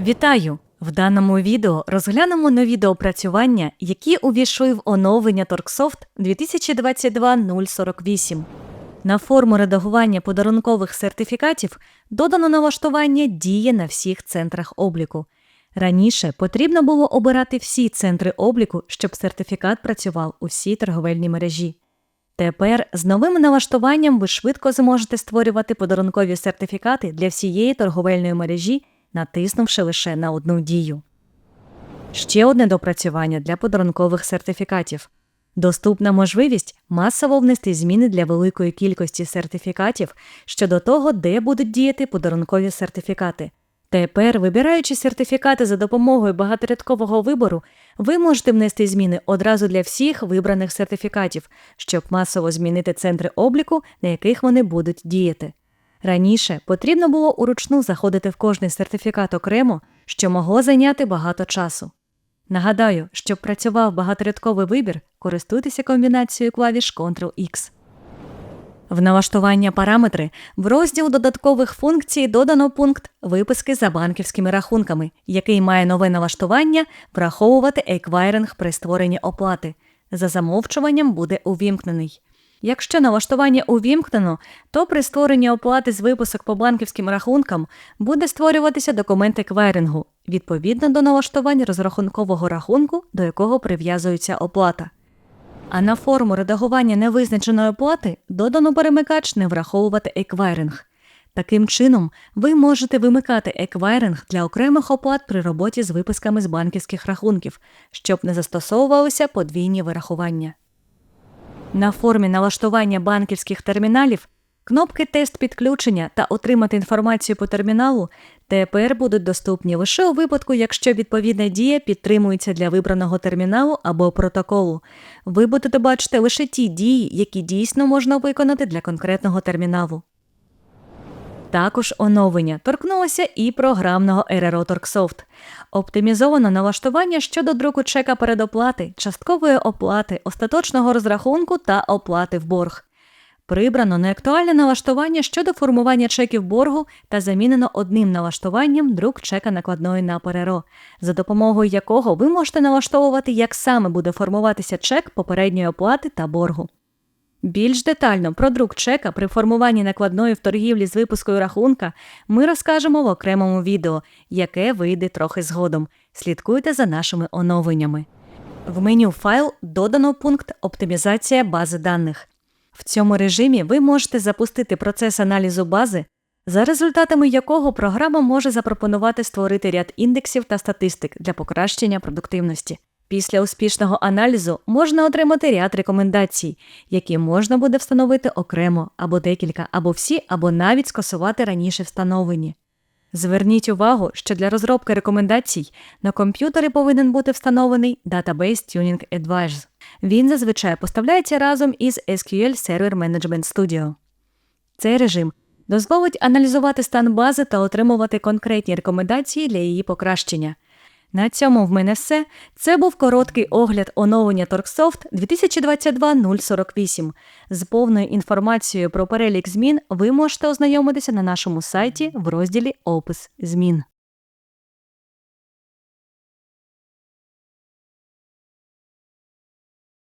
Вітаю! В даному відео розглянемо нові доопрацювання, які увійшли в оновлення Торксофт 2022-048. На форму редагування подарункових сертифікатів додано налаштування діє на всіх центрах обліку. Раніше потрібно було обирати всі центри обліку, щоб сертифікат працював у всій торговельній мережі. Тепер з новим налаштуванням ви швидко зможете створювати подарункові сертифікати для всієї торговельної мережі, натиснувши лише на одну дію. Ще одне допрацювання для подарункових сертифікатів. Доступна можливість масово внести зміни для великої кількості сертифікатів щодо того, де будуть діяти подарункові сертифікати. Тепер, вибираючи сертифікати за допомогою багаторядкового вибору, ви можете внести зміни одразу для всіх вибраних сертифікатів, щоб масово змінити центри обліку, на яких вони будуть діяти. Раніше потрібно було уручну заходити в кожний сертифікат окремо, що могло зайняти багато часу. Нагадаю, щоб працював багаторядковий вибір, користуйтеся комбінацією клавіш Ctrl-X. В налаштування параметри в розділ додаткових функцій додано пункт Виписки за банківськими рахунками, який має нове налаштування враховувати еквайринг при створенні оплати. За замовчуванням буде увімкнений. Якщо налаштування увімкнено, то при створенні оплати з випусок по банківським рахункам буде створюватися документ еквайрингу відповідно до налаштувань розрахункового рахунку, до якого прив'язується оплата. А на форму редагування невизначеної оплати додано перемикач не враховувати еквайринг. Таким чином, ви можете вимикати еквайринг для окремих оплат при роботі з виписками з банківських рахунків, щоб не застосовувалися подвійні вирахування. На формі налаштування банківських терміналів кнопки Тест підключення та Отримати інформацію по терміналу тепер будуть доступні лише у випадку, якщо відповідна дія підтримується для вибраного терміналу або протоколу. Ви будете бачити лише ті дії, які дійсно можна виконати для конкретного терміналу. Також оновлення торкнулося і програмного РРО Торксофт. Оптимізовано налаштування щодо друку чека передоплати, часткової оплати, остаточного розрахунку та оплати в борг. Прибрано неактуальне налаштування щодо формування чеків боргу та замінено одним налаштуванням друк чека накладної на ПРРО, за допомогою якого ви можете налаштовувати, як саме буде формуватися чек попередньої оплати та боргу. Більш детально про друк чека при формуванні накладної в торгівлі з випускою рахунка ми розкажемо в окремому відео, яке вийде трохи згодом. Слідкуйте за нашими оновленнями. В меню Файл додано пункт Оптимізація бази даних. В цьому режимі ви можете запустити процес аналізу бази, за результатами якого програма може запропонувати створити ряд індексів та статистик для покращення продуктивності. Після успішного аналізу можна отримати ряд рекомендацій, які можна буде встановити окремо або декілька, або всі, або навіть скасувати раніше встановлені. Зверніть увагу, що для розробки рекомендацій на комп'ютері повинен бути встановлений Database Tuning Advice. Він зазвичай поставляється разом із SQL Server Management Studio. Цей режим дозволить аналізувати стан бази та отримувати конкретні рекомендації для її покращення. На цьому в мене все. Це був короткий огляд оновлення Торксофт 2022-048. З повною інформацією про перелік змін ви можете ознайомитися на нашому сайті в розділі Опис змін.